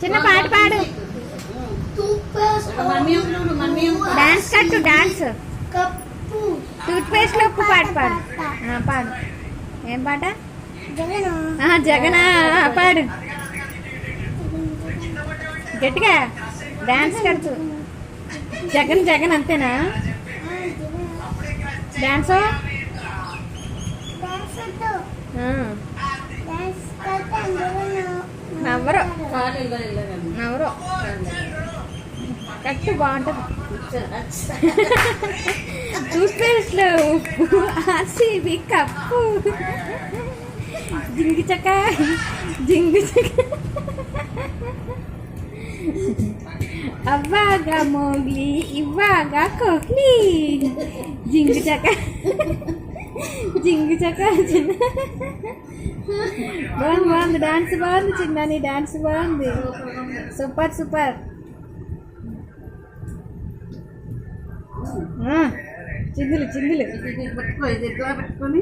చిన్న పాట పాడు. డాన్స్ కట్టు డాన్స్ టూత్ పేస్ట్లో ఉప్పు పాట పాడు. పాడు. ఏం పాట? జగన్. పాడు. గట్టిగా డాన్స్ కడుతూ జగన్ జగన్ అంతేనా? డాన్స్ నవ్వరు. నవ్వరు కరెక్ట్ బాగుంటుంది. టూత్ పేస్ట్ ఉప్పు ఆర్సీబీ కప్పు. జింగి చక్క జింగి చక్క. అవ్వాగా మోగ్లీ ఇవ్వాగా కోహ్లీ జింగి చక్క. జింగి చక్క చిన్న. బాగుంది బాగుంది. డాన్స్ బాగుంది చిన్న నీ డాన్స్ బాగుంది సూపర్ సూపర్ చిందులు చిందులు. పట్టుకో ఇది ఇట్లా పెట్టుకొని.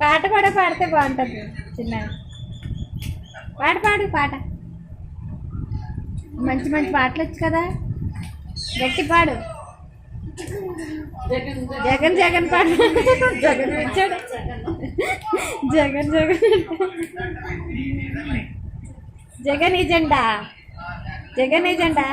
పాట కూడా పాడితే బాగుంటుంది చిన్న పాట పాడు పాట. మంచి మంచి పాటలు వచ్చు కదా? గట్టి పాడు. జగన్ జగన్ పాడు. జగన్ వచ్చాడు. జగన్ జగన్ జగన్ ఎజెండా? జగన్ ఎజెండా?